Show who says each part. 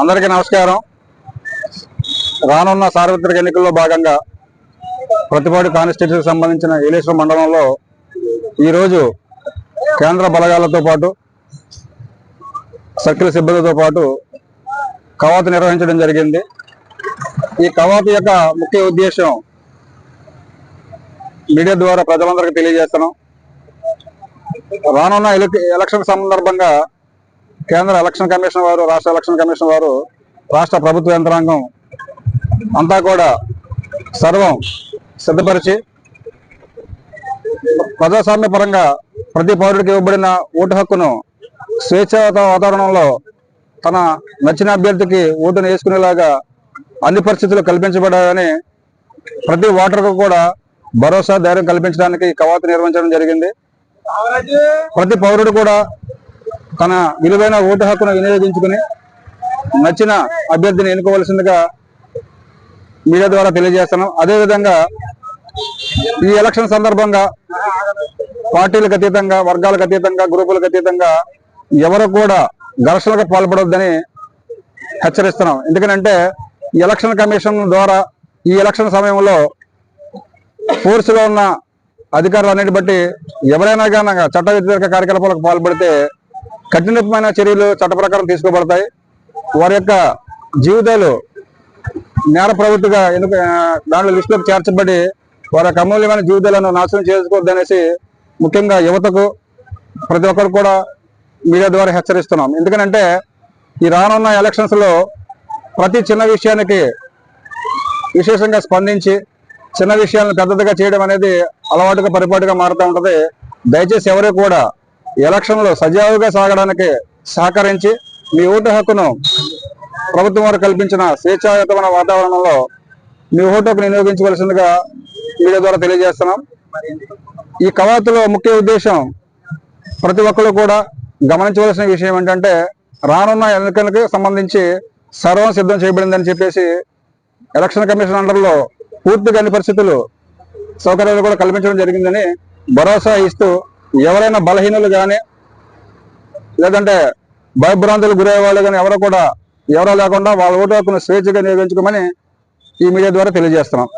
Speaker 1: అందరికీ నమస్కారం. రానున్న సార్వత్రిక ఎన్నికల్లో భాగంగా ప్రతిపాడు కాన్స్టిట్యూన్సీకి సంబంధించిన ఏలేశ్వరం మండలంలో ఈరోజు కేంద్ర బలగాలతో పాటు సర్కిల్ సిబ్బందితో పాటు కవాతు నిర్వహించడం జరిగింది. ఈ కవాతు యొక్క ముఖ్య ఉద్దేశం మీడియా ద్వారా ప్రజలందరికీ తెలియజేస్తున్నాం. రానున్న ఎలక్షన్ సందర్భంగా కేంద్ర ఎలక్షన్ కమిషన్ వారు రాష్ట్ర ఎలక్షన్ కమిషన్ వారు రాష్ట్ర ప్రభుత్వ యంత్రాంగం అంతా కూడా సర్వం సిద్ధపరిచి ప్రజాస్వామ్య పరంగా ప్రతి పౌరుడికి ఇవ్వబడిన ఓటు హక్కును స్వేచ్ఛ వాతావరణంలో తన నచ్చిన అభ్యర్థికి ఓటును వేసుకునేలాగా అన్ని పరిస్థితులు కల్పించబడాలని ప్రతి ఓటర్కు కూడా భరోసా ధైర్యం కల్పించడానికి కవాతు నిర్వహించడం జరిగింది. ప్రతి పౌరుడు కూడా తన విలువైన ఓటు హక్కును వినియోగించుకుని నచ్చిన అభ్యర్థిని ఎన్నుకోవలసిందిగా మీడియా ద్వారా తెలియజేస్తున్నాం. అదేవిధంగా ఈ ఎలక్షన్ సందర్భంగా పార్టీలకు అతీతంగా వర్గాలకు అతీతంగా గ్రూపులకు అతీతంగా ఎవరు కూడా ఘర్షణకు పాల్పడొద్దని హెచ్చరిస్తున్నాం. ఎందుకంటే ఎలక్షన్ కమిషన్ ద్వారా ఈ ఎలక్షన్ సమయంలో ఫోర్స్లో ఉన్న అధికారులు అన్నిటి బట్టి ఎవరైనా కానీ చట్ట వ్యతిరేక కార్యకలాపాలకు పాల్పడితే కఠినమైన చర్యలు చట్ట ప్రకారం తీసుకోబడతాయి. వారి యొక్క జీవితాలు నేర ప్రవృత్తిగా ఎందుకు దాంట్లో లిస్టులోకి చేర్చబడి వారి యొక్క అమూల్యమైన జీవితాలను నాశనం చేసుకోవద్దనేసి ముఖ్యంగా యువతకు ప్రతి ఒక్కరు కూడా మీడియా ద్వారా హెచ్చరిస్తున్నాం. ఎందుకంటే ఈ రానున్న ఎలక్షన్స్లో ప్రతి చిన్న విషయానికి విశేషంగా స్పందించి చిన్న విషయాలను పెద్దదిగా చేయడం అనేది అలవాటుగా పరిపాటుగా మారుతూ ఉంటుంది. దయచేసి ఎవరు కూడా ఎలక్షన్లు సజావుగా సాగడానికి సహకరించి మీ ఓటు హక్కును ప్రభుత్వం వారు కల్పించిన స్వేచ్ఛాయుతమైన వాతావరణంలో మీ ఓటు హక్కును వినియోగించవలసిందిగా మీడియా ద్వారా తెలియజేస్తున్నాం. ఈ కవాతులో ముఖ్య ఉద్దేశం ప్రతి ఒక్కరు కూడా గమనించవలసిన విషయం ఏంటంటే రానున్న ఎన్నికలకు సంబంధించి సర్వం సిద్ధం చేయబడిందని చెప్పేసి ఎలక్షన్ కమిషన్ అండర్లో పూర్తిగా అన్ని పరిస్థితులు సౌకర్యాలు కూడా కల్పించడం జరిగిందని భరోసా ఇస్తూ ఎవరైనా బలహీనులు కానీ లేదంటే భయభ్రాంతులు గురయ్యే వాళ్ళు కానీ ఎవరు కూడా ఎవరో లేకుండా వాళ్ళ ఓటు హక్కును స్వేచ్ఛగా నియోగించుకోమని ఈ మీడియా ద్వారా తెలియజేస్తున్నాం.